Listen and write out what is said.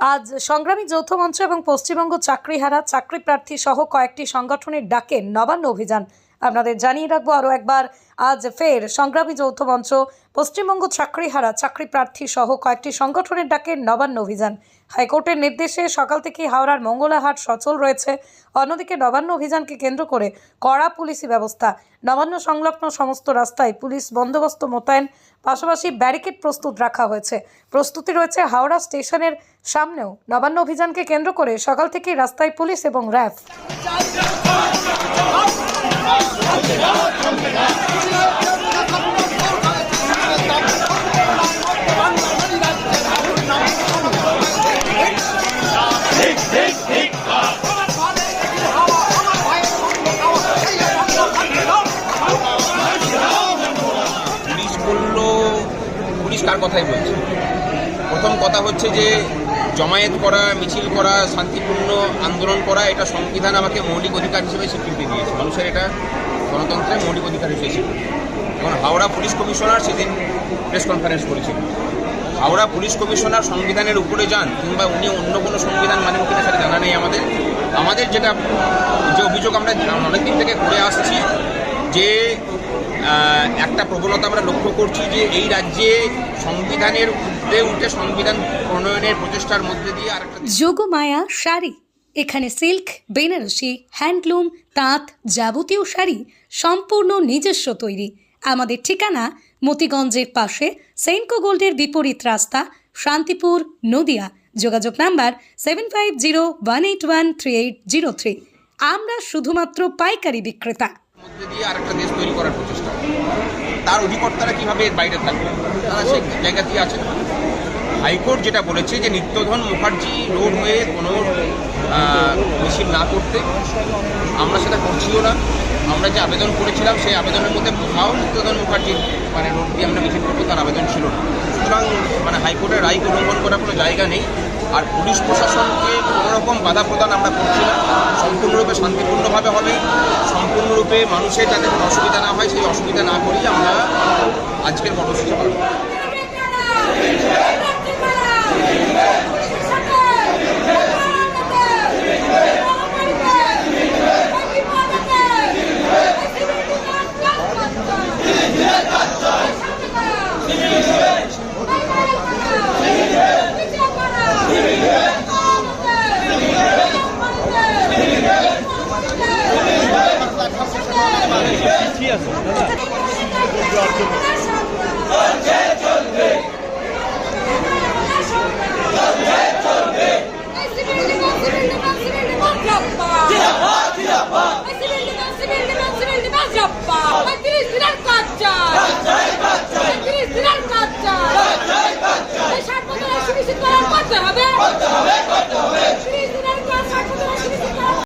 আজ সংগ্রামী যৌথ মঞ্চ এবং পশ্চিমবঙ্গ চাকরিহারা চাকরি প্রার্থী সহ কয়েকটি সংগঠনের ডাকে নবান্ন অভিযান। আপনাদের জানিয়ে রাখব আরও একবার, আজ ফের সংগ্রামী যৌথ মঞ্চ পশ্চিমবঙ্গ চাকরিহারা চাকরি প্রার্থী সহ কয়েকটি সংগঠনের ডাকে নবান্ন অভিযান। হাইকোর্টের নির্দেশে সকাল থেকে হাওড়ার মঙ্গলাহাট সচল রয়েছে। অন্যদিকে নবান্ন অভিযানকে কেন্দ্র করে কড়া পুলিশি ব্যবস্থা। নবান্ন সংলগ্ন সমস্ত রাস্তায় পুলিশ বন্দোবস্ত মোতায়েন, পাশাপাশি ব্যারিকেড প্রস্তুত রাখা হয়েছে। প্রস্তুতি রয়েছে হাওড়া স্টেশনের সামনেও। নবান্ন অভিযানকে কেন্দ্র করে সকাল থেকেই রাস্তায় পুলিশ এবং র্যাফ কার কথাই বলছে? প্রথম কথা হচ্ছে যে জমায়েত করা, মিছিল করা, শান্তিপূর্ণ আন্দোলন করা, এটা সংবিধান আমাকে মৌলিক অধিকার হিসেবে স্বীকৃতি দিয়েছে। মানুষের এটা গণতন্ত্রের মৌলিক অধিকার হিসেবে স্বীকৃতি। এখন হাওড়া পুলিশ কমিশনার সেদিন প্রেস কনফারেন্স করেছিল হাওড়া পুলিশ কমিশনার সংবিধানের উপরে যান, কিংবা উনি অন্য কোনো সংবিধান মানেন কিনা সেটা জানা নেই আমাদের। আমাদের যেটা, যে অভিযোগ আমরা অনেকদিন থেকে করে আসছি, যে একটা প্রবণতা আমরা লক্ষ্য করছি যে এই রাজ্যে সংবিধানের ঊর্ধ্বে উঠে সংবিধান প্রণয়নের প্রচেষ্টার মধ্যে দিয়ে আরেকটা যোগমায়া শাড়ি। এখানে সিল্ক, বেনারসি, হ্যান্ডলুম, তাঁত যাবতীয় শাড়ি সম্পূর্ণ নিজস্ব তৈরি। আমাদের ঠিকানা মতিগঞ্জের পাশে সেন্কো গোল্ডের বিপরীত রাস্তা, শান্তিপুর, নদিয়া। যোগাযোগ number seven five zero one eight one three eight zero three. আমরা শুধুমাত্র পাইকারি বিক্রেতা। দিয়ে আরেকটা দেশ তৈরি করার প্রচেষ্টা। তার অধিকর্তারা কীভাবে এর বাইরে থাকবে? তারা সেই জায়গাতেই আছেন। হাইকোর্ট যেটা বলেছে যে নিত্যধন মুখার্জি রোড হয়ে কোনো মিছিল না করতে। আমরা সেটা করছিও না। আমরা যে আবেদন করেছিলাম, সেই আবেদনের মধ্যে কোথাও নিত্যধন মুখার্জির মানে রোড দিয়ে আমরা মিছিল করব, তার আবেদন ছিল না। সুতরাং মানে হাইকোর্টের রায়কে উল্লঙ্ঘন করার কোনো জায়গা নেই। আর পুলিশ প্রশাসনকে কোনোরকম বাধা প্রদান আমরা করছি না। সম্পূর্ণরূপে শান্তিপূর্ণভাবে হবে। সম্পূর্ণরূপে মানুষের যাতে কোনো অসুবিধা না হয় চাপ্পা 35 দিনের কাজ চাই কাজ চাই কাজ চাই 35 দিনের